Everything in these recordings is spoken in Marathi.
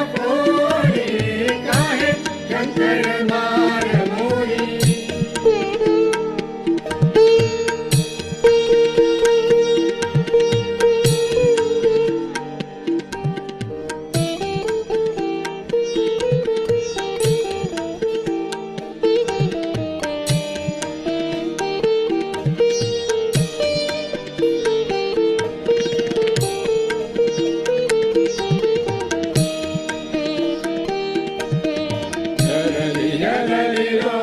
पोरी काहे Hallelujah.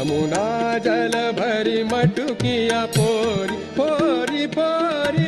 यमुना जल भरी मटुकिया पोरी पोरी पोरी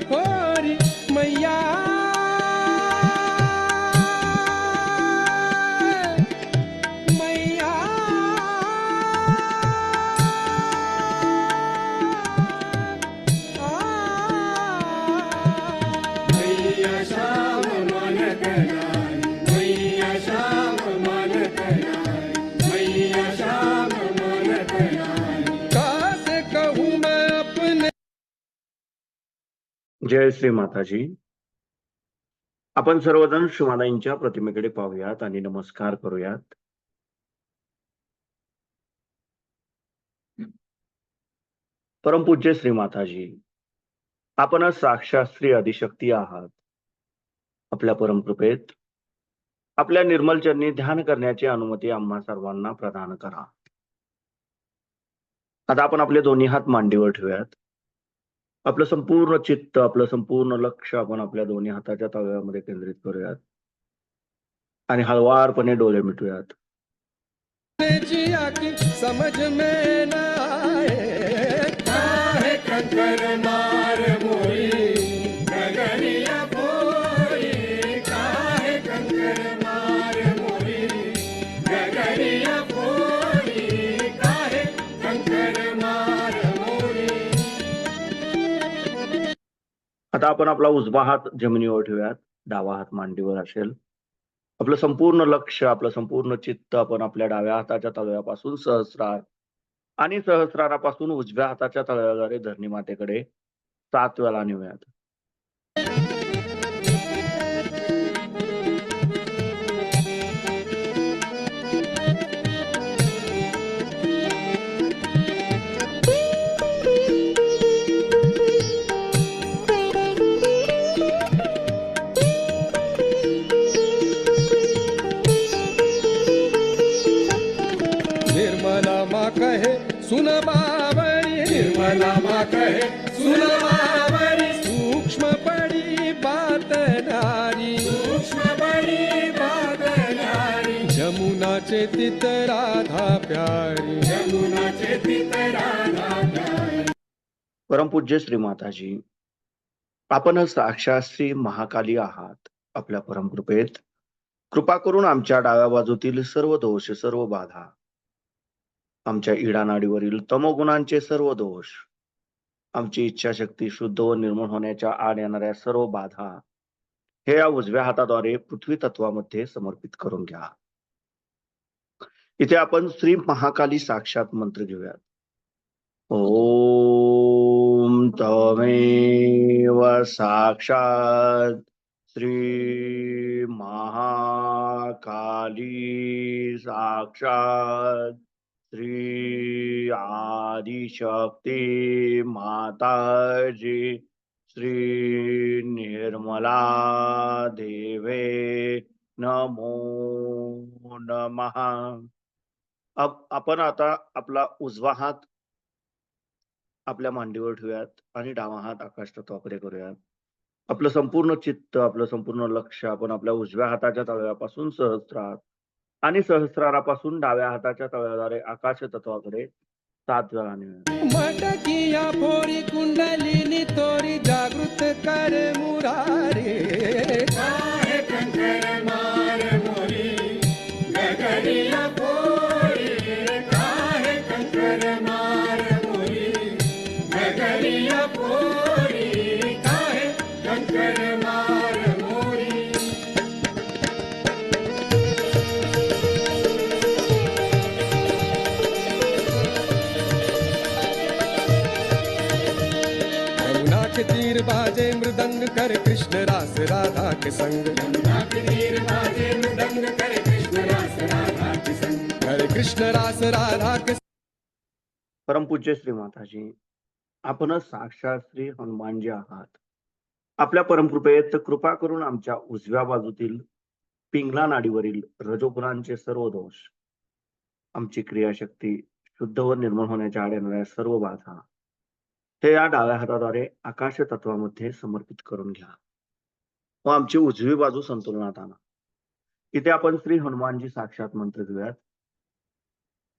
जय श्री माताजी. आपण सर्वजण शिवानाईंच्या प्रतिमेकडे पाहूयात आणि नमस्कार करूयात. परमपूज्य श्री माताजी आपण साक्षात श्री आहात. आपल्या परमकृपेत आपल्या निर्मलचरणी ध्यान करण्याची अनुमती आम्हा सर्वांना प्रदान करा. आता आपण आपले दोन्ही हात मांडीवर ठेवूयात. आपलं संपूर्ण चित्त आपलं संपूर्ण लक्ष आपण आपल्या दोन्ही हाताच्या तव्यामध्ये केंद्रित करूयात. आणि हळवारपणे डोळे मिटूयात. समज में आता आपण आपला उजवा हात जमिनीवर ठेवूयात. डावा हात मांडीवर असेल. आपलं संपूर्ण लक्ष आपलं संपूर्ण चित्त आपण आपल्या डाव्या हाताच्या तळव्यापासून सहस्रार आणि सहस्रारापासून उजव्या हाताच्या तळव्याद्वारे धरणी मातेकडे सात वेळा नेऊयात. निर्मला मा कहे सुन बावरी सूक्ष्म बड़ी बात नारी सूक्ष्म बड़ी बात नारी यमुनाचे तित राधा प्यारी. यमुनाचे तित राधा प्यारी. परमपूज्य श्री माताजी आपण साक्षात श्री महाकाली आहात आपल्या परमकृपेत. कृपा करून आमच्या डाव्या बाजूतील सर्व दोष सर्व बाधा आमच्या इडानाडीवरील तमोगुणांचे सर्व दोष आमची इच्छाशक्ती शुद्ध व निर्मळ होण्याच्या आड येणाऱ्या सर्व बाधा हे या उजव्या हाताद्वारे पृथ्वी तत्वामध्ये समर्पित करून घ्या. इथे आपण श्री महाकाली साक्षात मंत्र घेऊयात. ओम तमेव साक्षात् श्री महाकाली साक्षात् श्री आदिशक्ती माताजी श्री निर्मला देवे नमो नमहा अब आपण आता आपला उजवा हात आपल्या मांडीवर ठेवूयात आणि डावा हात आकाश तत्वाकडे करूयात. आपलं संपूर्ण चित्त आपलं संपूर्ण लक्ष आपण आपल्या उजव्या हाताच्या तळव्यापासून सहस्त्रात आणि सहस्रारापासून डाव्या हाताच्या तळव्याद्वारे आकाश तत्वाकडे सात वेळा फोरी कुंडलिनी तोरी जागृत कर मुरारे. यमुना के तीर बाजे मृदंग कर कृष्ण रास राधा के संग। कर कृष्ण रास राधा के परमपूज्य श्री माताजी आपण साक्षात श्री हनुमानजी आहात. आपल्या परमकृपेत कृपा करून आमच्या उजव्या बाजूतील पिंगला नाडीवरील रजोगुणांचे सर्व दोष आमची क्रियाशक्ती शुद्ध व निर्मळ होण्याच्या आड येणाऱ्या सर्व बाधा हे या डाव्या हाताद्वारे आकाश तत्वामध्ये समर्पित करून घ्या. व आमची उजवी बाजू संतुलनात आणा. इथे आपण श्री हनुमानजी साक्षात मंत्र घेऊयात.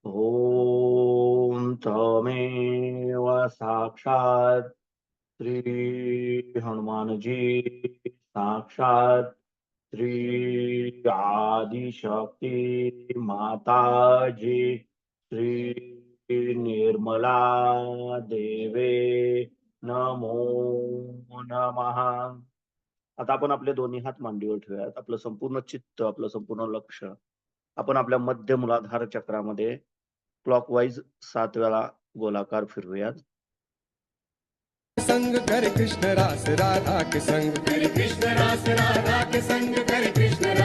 ओम तमेव साक्षात श्री हनुमानजी साक्षात श्री आदिशक्ती माताजी श्री निर्मला देवे नमो नमः. आता आपण आपले दोन्ही हात मांडीवर ठेवूयात. आपलं संपूर्ण चित्त आपलं संपूर्ण लक्ष आपण आपल्या मध्य मुलाधार चक्रामध्ये क्लॉकवाईज सात वेळा गोलाकार फिरवूयात. संग कर कृष्ण रास राधा के संग. कर कृष्ण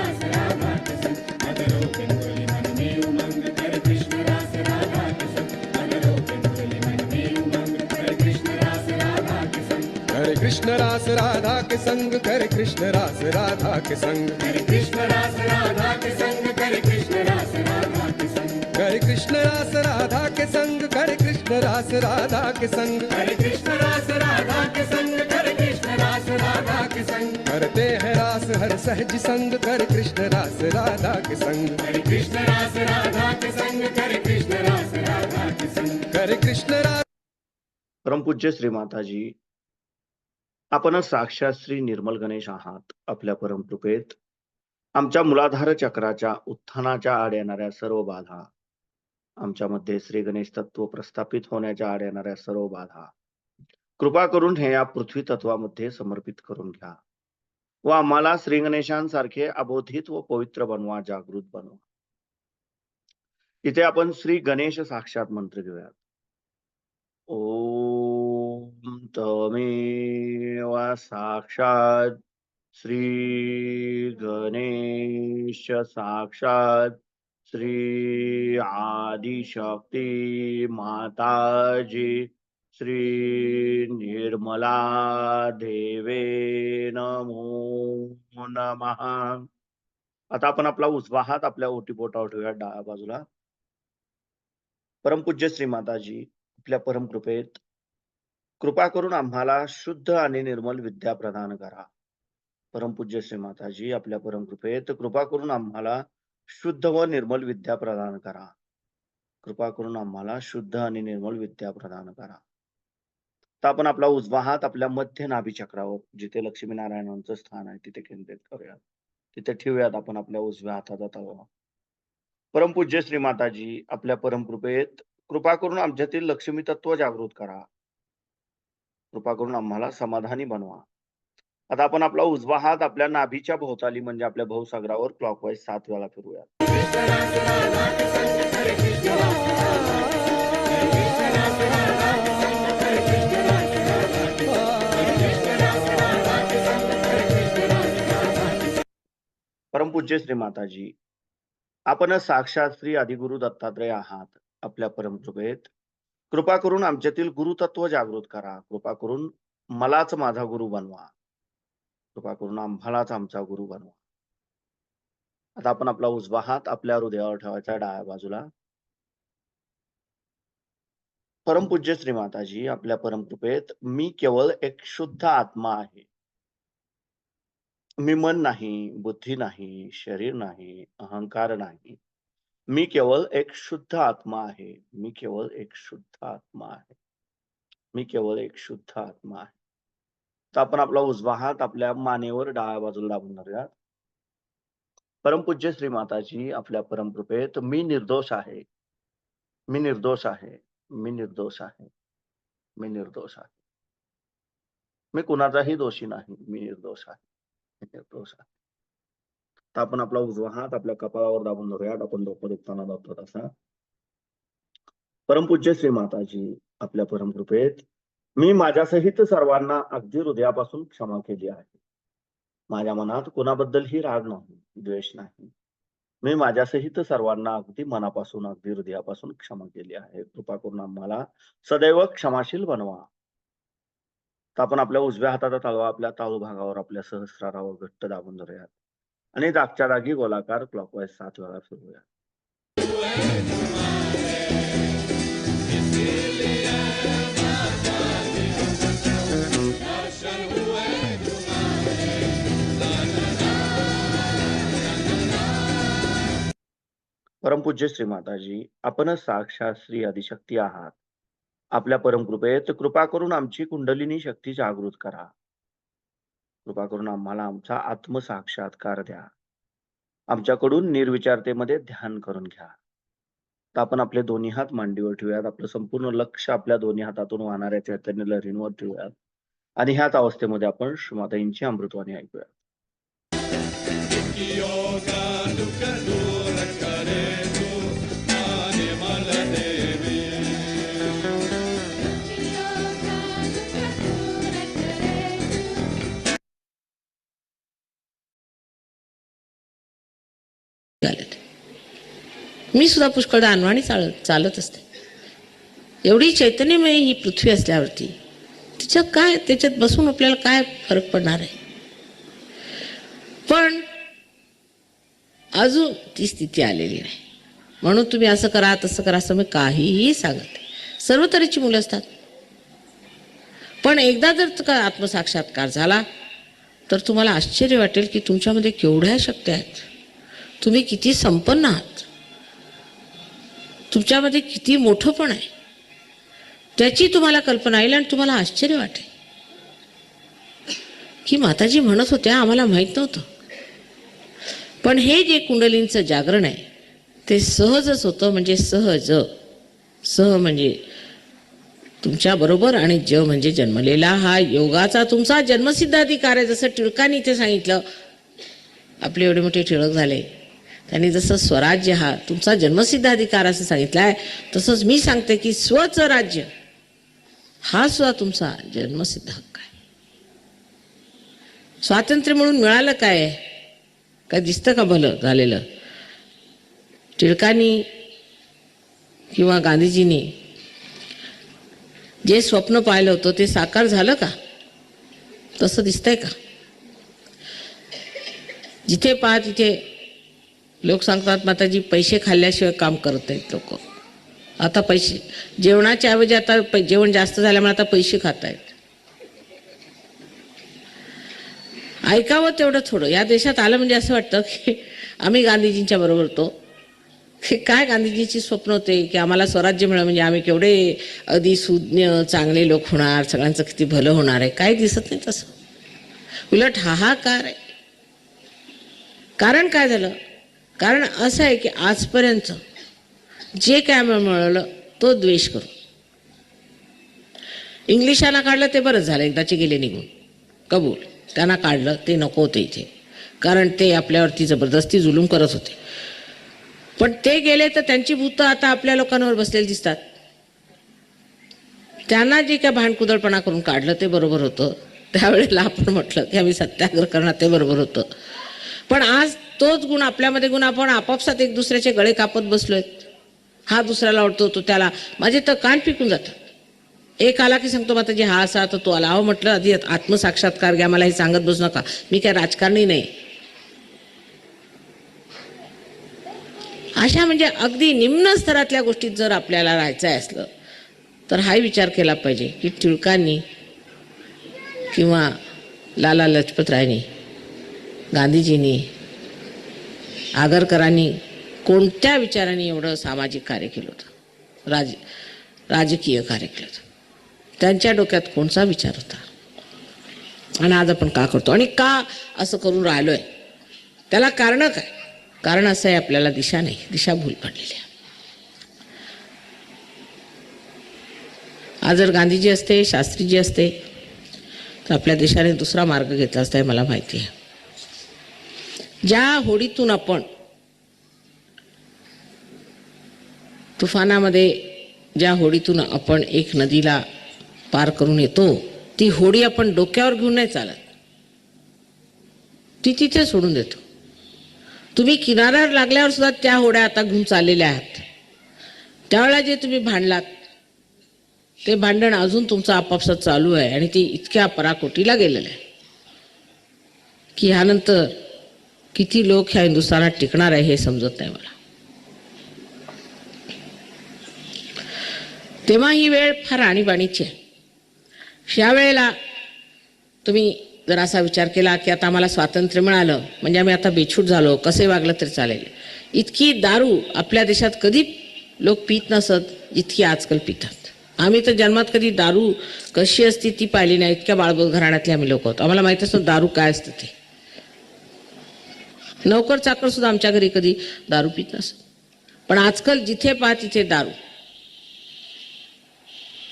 रास राधा के संग कर कृष्ण रास राधा के संग कर कृष्ण रास राधा के संग कर कृष्ण रास राधा के संग करते हैं रास हर सहज संग कर कृष्ण रास राधा के संग कर कृष्ण रास परमपूज्य श्री माताजी आपण साक्षात श्री निर्मल गणेश आहात आपल्या परमकृपेत. आमच्या मुलाधार चक्राच्या उत्थानाच्या आड येणाऱ्या सर्व बाधा आमच्यामध्ये श्री गणेश तत्व प्रस्थापित होण्याच्या आड येणाऱ्या सर्व बाधा कृपा करून हे या पृथ्वी तत्वामध्ये समर्पित करून घ्या. व आम्हाला श्री गणेशांसारखे अबोधित व पवित्र बनवा जागृत बनवा. इथे आपण श्री गणेश साक्षात मंत्र घेऊयात. ओ तमेव साक्षात् श्री गणेश साक्षात् श्री आदिशक्ती माताजी श्री निर्मला देवे नमो नमः. आता आपण आपला उजवा हात आपल्या ओटीपोटा ठेवूया डाव्या बाजूला. परमपूज्य श्री माताजी आपल्या परमकृपेत कृपा करून आम्हाला शुद्ध आणि निर्मल विद्या प्रदान करा. परमपूज्य श्री माताजी आपल्या परमकृपेत कृपा करून आम्हाला शुद्ध व निर्मल विद्या प्रदान करा. कृपा करून आम्हाला शुद्ध आणि निर्मल विद्या प्रदान करा. तर आपण आपला उजवा हात आपल्या मध्य नाभी चक्रावर जिथे लक्ष्मीनारायणांचं स्थान आहे तिथे केंद्रित करूयात. तिथे ठेवूयात आपण आपल्या उजव्या हाताचा तळवा परमपूज्य श्री माताजी आपल्या परमकृपेत कृपा करून आमच्यातील लक्ष्मी तत्व जागृत करा. कृपा करून आम्हाला समाधानी बनवा. आता आपण आपला उजवा हात आपल्या नाभीच्या भोवताली म्हणजे आपल्या भाऊसागरावर क्लॉकवाईज सात वेळा फिरूया. परमपूज्य श्री माताजी आपण साक्षात श्री आदिगुरु दत्तात्रय आहात आपल्या परमकृपेत. कृपा करून आमच्यातील गुरुतत्व जागृत करा. कृपा करून मलाच माझा गुरु बनवा. कृपा करून आम्हालाच आमचा गुरु बनवा. आता आपण आपला उजवा हात आपल्या हृदयावर ठेवायचा डाव्या बाजूला. परमपूज्य श्री माताजी आपल्या परमकृपेत मी केवळ एक शुद्ध आत्मा आहे. मी मन नाही बुद्धी नाही शरीर नाही अहंकार नाही. मी केवळ एक शुद्ध आत्मा आहे. मी केवळ एक शुद्ध आत्मा आहे. मी केवळ एक शुद्ध आत्मा आहे. तर आपण आपला उजवा हात आपल्या मानेवर डाव्या बाजूला दाबून धरूयात. परमपूज्य श्री माताजी आपल्या परमकृपेत मी निर्दोष आहे. मी निर्दोष आहे. मी निर्दोष आहे. मी निर्दोष आहे. मी कुणाचाही दोषी नाही. मी निर्दोष आहे. मी निर्दोष आहे. तर आपण आपला उजवा हात आपल्या कपाळावर दाबून धरूयात आपण डोकं दुखताना दाबतो तसा परमपूज्य श्री माताजी आपल्या परमकृपेत मी माझ्यासहित सर्वांना अगदी हृदयापासून क्षमा केली आहे. माझ्या मनात कोणाबद्दलही राग नाही द्वेष नाही. मी माझ्यासहित सर्वांना अगदी मनापासून अगदी हृदयापासून क्षमा केली आहे. कृपा करून आम्हाला सदैव क्षमाशील बनवा. तर आपण आपल्या उजव्या हाताचा तळवा आपल्या ताळू भागावर आपल्या सहस्रारावर घट्ट दाबून धरूयात. आणि जागच्या जागी गोलाकार क्लॉकवाईज सात वेळा फिरूया परमपूज्य श्री माताजी आपण साक्षात श्री आदिशक्ती आहात. आपल्या परमकृपेत कृपा करून आमची कुंडलिनी शक्ती जागृत करा. कृपा करून आम्हाला आमचा आत्मसाक्षात्कार द्या. आमच्याकडून निर्विचारतेमध्ये ध्यान करून घ्या. तर आपण आपले दोन्ही हात मांडीवर ठेवूयात. आपलं संपूर्ण लक्ष आपल्या दोन्ही हातातून वाहणाऱ्या चैतन्य लहरींवर ठेवूयात. आणि ह्याच अवस्थेमध्ये आपण श्रीमाताईंची अमृतवाणी ऐकूया मी सुद्धा पुष्कळदा अनवाणी चालत चालत असते. एवढी चैतन्यमय ही पृथ्वी असल्यावरती तिच्यात काय त्याच्यात बसून आपल्याला काय फरक पडणार आहे? पण अजून ती स्थिती आलेली नाही. म्हणून तुम्ही असं करा तसं करा असं मी काहीही सांगत सर्व तऱ्हेची मुलं असतात. पण एकदा जर का आत्मसाक्षात्कार झाला तर तुम्हाला आश्चर्य वाटेल की तुमच्यामध्ये केवढ्या शक्ती आहेत. तुम्ही किती संपन्न आहात. तुमच्यामध्ये किती मोठं पण आहे. त्याची तुम्हाला कल्पना येईल आणि तुम्हाला आश्चर्य वाटेल. की माताजी म्हणत होत्या आम्हाला माहीत नव्हतं. पण हे जे कुंडलींचं जागरण आहे ते सहजच होतं म्हणजे सहज. सह म्हणजे तुमच्याबरोबर आणि ज म्हणजे जन्मलेला हा योगाचा तुमचा जन्मसिद्ध अधिकार आहे. जसं टिळकांनी ते सांगितलं आपले एवढे मोठे टिळक झाले. त्यांनी जसं स्वराज्य हा तुमचा जन्मसिद्ध अधिकार असं सांगितला आहे तसंच मी सांगते की स्वच राज्य हा सुद्धा तुमचा जन्मसिद्ध हक्क आहे. स्वातंत्र्य म्हणून मिळालं काय? काय दिसतं का भलं झालेलं? टिळकांनी किंवा गांधीजींनी जे स्वप्न पाहिलं होतं ते साकार झालं का? तसं दिसतंय का? जिथे पहा तिथे लोक सांगतात माताजी पैसे खाल्ल्याशिवाय काम करत आहेत लोक. आता पैसे जेवणाच्या ऐवजी आता पै- जेवण जास्त झाल्यामुळे आता पैसे खात आहेत ऐकावं तेवढं थोडं. या देशात आलं म्हणजे असं वाटतं की आम्ही गांधीजींच्या बरोबर होतो. काय गांधीजीची स्वप्न होते की आम्हाला स्वराज्य मिळालं म्हणजे आम्ही केवढे अगदी सुज्ञ चांगले लोक होणार सगळ्यांचं किती भलं होणार आहे. काय दिसत नाही तसं. उलट हाहाकार आहे. कारण काय झालं? कारण असं आहे की आजपर्यंत जे काय आम्हाला मिळवलं तो द्वेष करू. इंग्लिशांना काढलं ते बरंच झालं एकदाचे गेले निघून. कबूल. त्यांना काढलं ते नको होते इथे. कारण ते आपल्यावरती जबरदस्ती जुलूम करत होते. पण ते गेले तर त्यांची भूतं आता आपल्या लोकांवर बसलेली दिसतात. त्यांना जे काय भांडकुदळपणा करून काढलं ते बरोबर होतं. त्यावेळेला आपण म्हटलं की आम्ही सत्याग्रह करणार ते बरोबर होतं. पण आज तोच गुण आपल्यामध्ये गुण आपण आपापसात एक दुसऱ्याचे गळे कापत बसलोय. हा दुसऱ्याला आवडतो तो त्याला. माझे तर कान पिकून जातात. एक आला की सांगतो माताजी हा असा तर तो आला. अहो म्हटलं आधी आत्मसाक्षात्कार घ्या मला हे सांगत बसू नका. मी काय राजकारणी नाही. अशा म्हणजे अगदी निम्न स्तरातल्या गोष्टीत जर आपल्याला राहायचं आहे असलं तर हाही विचार केला पाहिजे की टिळकांनी किंवा लाला लजपतरायांनी गांधीजींनी आगरकरांनी कोणत्या विचाराने एवढं सामाजिक कार्य केलं होतं? राज राजकीय कार्य केलं होतं. त्यांच्या डोक्यात कोणचा विचार होता? आणि आज आपण का करतो? आणि का असं करून राहिलो आहे त्याला कारण काय? कारण असं आहे आपल्याला दिशा नाही. दिशा भूल पडलेली आहे. आज जर गांधीजी असते शास्त्रीजी असते तर आपल्या देशाने दुसरा मार्ग घेतला असता हे मला माहिती आहे. ज्या होडीतून आपण तुफानामध्ये ज्या होडीतून आपण एक नदीला पार करून येतो ती होडी आपण डोक्यावर घेऊन नाही चालत. ती तिथे सोडून देतो. तुम्ही किनाऱ्यावर लागल्यावर सुद्धा त्या होड्या आता घेऊन चाललेल्या आहात. त्यावेळेला जे तुम्ही भांडलात ते भांडण अजून तुमचं आपापसात चालू आहे आणि ते इतक्या पराकोटीला गेलेलं आहे. की ह्यानंतर किती लोक ह्या हिंदुस्थानात टिकणार आहे हे समजत नाही मला. तेव्हा ही वेळ फार आणीबाणीची आहे. ह्या वेळेला तुम्ही जर असा विचार केला की आता आम्हाला स्वातंत्र्य मिळालं म्हणजे आम्ही आता बेछूट झालो कसे वागलं तरी चालेल. इतकी दारू आपल्या देशात कधी लोक पित नसत इतकी आजकाल पितात. आम्ही तर जन्मात कधी दारू कशी असती ती पाहिली नाही इतक्या बाळबोध घराण्यातले आम्ही लोक होतो आम्हाला माहीत असतो दारू काय असतं ते. नोकर चाकर सुद्धा आमच्या घरी कधी दारू पित असत पण आजकाल जिथे पहा तिथे दारू.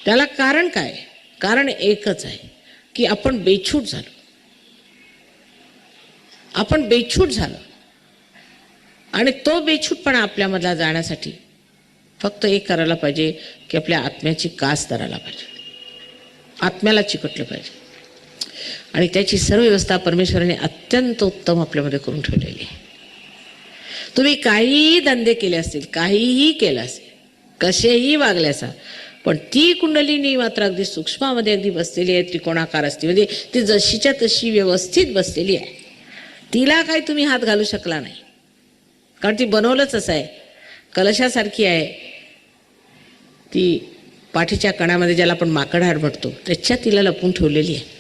त्याला कारण काय? कारण एकच आहे की आपण बेछूट झालो. आपण बेछूट झालो. आणि तो बेछूटपणा आपल्यामधला जाण्यासाठी फक्त एक करायला पाहिजे की आपल्या आत्म्याची कास धरायला पाहिजे. आत्म्याला चिकटलं पाहिजे. आणि त्याची सर्व व्यवस्था परमेश्वराने अत्यंत उत्तम आपल्यामध्ये करून ठेवलेली आहे. तुम्ही काहीही धंदे केले असतील काहीही केलं असेल कसेही वागले असाल पण ती कुंडलिनी मात्र अगदी सूक्ष्मामध्ये अगदी बसलेली आहे त्रिकोणाकार असते. म्हणजे ती जशीच्या तशी व्यवस्थित बसलेली आहे. तिला काही तुम्ही हात घालू शकला नाही. कारण ती बनवलंच असं आहे. कलशासारखी आहे. ती पाठीच्या कणामध्ये ज्याला आपण माकडहार म्हणतो त्याच्यात तिला लपून ठेवलेली आहे.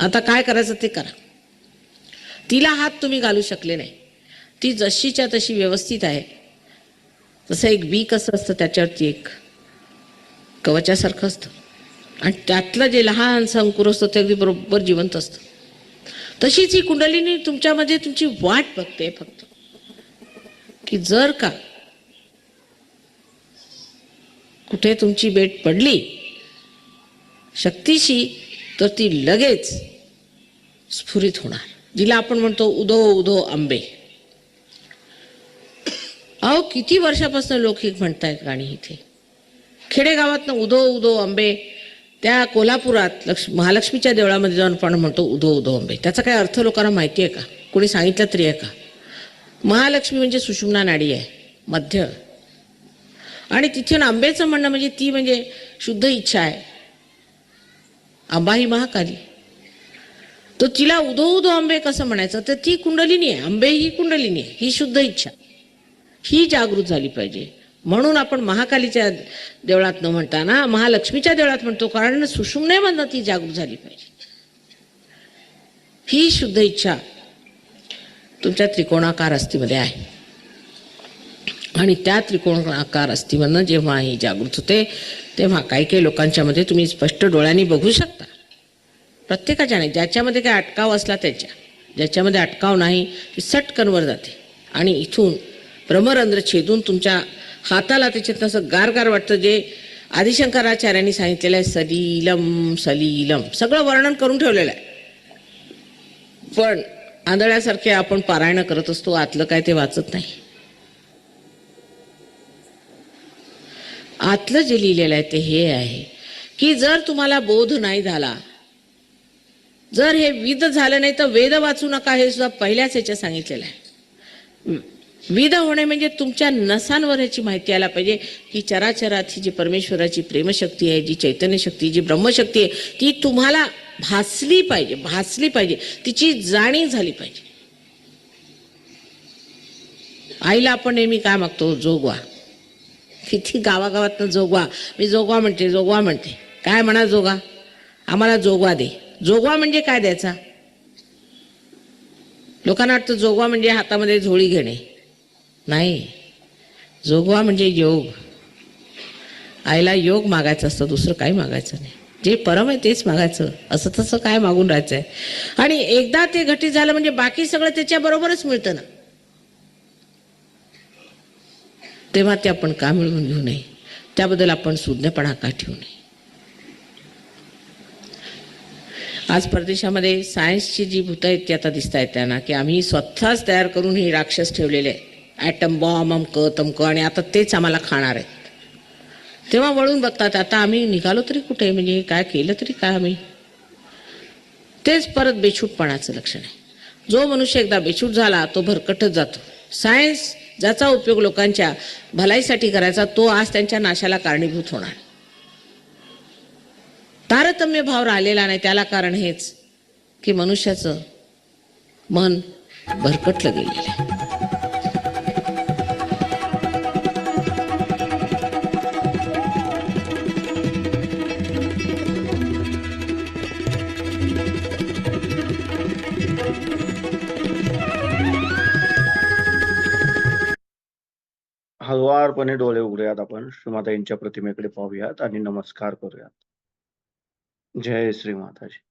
आता काय करायचं ते करा. तिला हात तुम्ही घालू शकले नाही. ती जशीच्या तशी व्यवस्थित आहे. जसं एक बी कसं असतं त्याच्यावरती एक कवचासारखं असतं. आणि त्यातलं जे लहानसं अंकुर असतं ते अगदी बरोबर जिवंत असतं. तशीच ही कुंडलीने तुमच्यामध्ये तुमची वाट बघते फक्त. की जर का कुठे तुमची बेट पडली शक्तीशी तर ती लगेच स्फुरित होणार. जिला आपण म्हणतो उदो उदो आंबे. अहो किती वर्षापासून लोक हे म्हणतायत गाणी इथे. खेडेगावातनं उदो उदो आंबे त्या कोल्हापुरात लक्ष महालक्ष्मीच्या देवळामध्ये जाऊन आपण म्हणतो उदो उदो आंबे. त्याचा काय अर्थ लोकांना माहिती आहे का? कोणी सांगितलं तरी आहे का? महालक्ष्मी म्हणजे सुषुम्ना नाडी आहे मध्य. आणि तिथून आंबेचं म्हणणं म्हणजे ती म्हणजे शुद्ध इच्छा आहे. आंबा ही महाकाली. तर तिला उदो उदो आंबे कसं म्हणायचं? तर ती कुंडलिनी आहे. आंबे ही कुंडलिनी आहे. ही शुद्ध इच्छा. ही जागृत झाली पाहिजे. म्हणून आपण महाकालीच्या देवळात न म्हणताना महालक्ष्मीच्या देवळात म्हणतो कारण सुषुम्नेमधनं ती जागृत झाली पाहिजे. ही शुद्ध इच्छा तुमच्या त्रिकोणाकार अस्थिमध्ये आहे. आणि त्या त्रिकोण आकार अस्थिमधनं जेव्हा ही जागृत होते तेव्हा काही काही लोकांच्या मध्ये तुम्ही स्पष्ट डोळ्यांनी बघू शकता. प्रत्येकाच्या नाही ज्याच्यामध्ये काही अटकाव असला त्याच्या. ज्याच्यामध्ये अटकाव नाही ती सटकनवर जाते. आणि इथून भ्रमरंध्र छेदून तुमच्या हाताला त्याच्यात असं गार गार वाटतं जे आदिशंकराचार्यांनी सांगितलेलं आहे सलीलम सलीलम. सगळं वर्णन करून ठेवलेलं आहे. पण आंधळ्यासारखे आपण पारायण करत असतो आतलं काय ते वाचत नाही. आतलं जे लिहिलेलं आहे ते हे आहे. की जर तुम्हाला बोध नाही झाला जर हे विध झालं नाही तर वेद वाचू नका हे सुद्धा पहिल्याच ह्याच्या सांगितलेलं आहे. विध होणे म्हणजे तुमच्या नसांवर ह्याची माहिती यायला पाहिजे. की चराचरात ही जी परमेश्वराची प्रेमशक्ती आहे जी चैतन्य शक्ती जी ब्रह्मशक्ती आहे ती तुम्हाला भासली पाहिजे भासली पाहिजे. तिची जाणीव झाली पाहिजे. आईला आपण नेहमी काय मागतो? जोगवा. किती गावागावातनं जोगवा. मी जोगवा म्हणते जोगवा म्हणते. काय म्हणा जोगा? आम्हाला जोगवा दे. जोगवा म्हणजे काय द्यायचा? लोकांना वाटतं जोगवा म्हणजे हातामध्ये झोळी घेणे. नाही. जोगवा म्हणजे योग. आईला योग मागायचं असतं दुसरं काही मागायचं नाही. जे परम आहे तेच मागायचं. असं तसं काय मागून राहायचं आहे आणि एकदा ते घटित झालं म्हणजे बाकी सगळं त्याच्याबरोबरच मिळतं ना. तेव्हा ते आपण का मिळवून घेऊ नये? त्याबद्दल आपण सुज्ञपणा का ठेवू नये? आज परदेशामध्ये सायन्सची जी भूतं आहेत ती आता दिसत आहेत त्यांना की आम्ही स्वतःच तयार करून हे राक्षस ठेवलेले आहे ॲटम बॉम्ब अमकं तमकं आणि आता तेच आम्हाला खाणार आहेत. तेव्हा वळून बघतात आता आम्ही निघालो तरी कुठे? म्हणजे काय केलं तरी काय आम्ही? तेच परत बेछूटपणाचं लक्षण आहे. जो मनुष्य एकदा बेछूट झाला तो भरकटच जातो. सायन्स ज्याचा उपयोग लोकांच्या भलाईसाठी करायचा तो आज त्यांच्या नाशाला कारणीभूत होणार. तारतम्य भाव राहिलेला नाही त्याला कारण हेच की मनुष्याचं मन भरकटलं गेलेलं आहे. हळुवारपणे डोळे उघडूयात आपण. श्रीमाताईंच्या प्रतिमेकडे पाहूयात आणि नमस्कार करूयात. जय श्री माताजी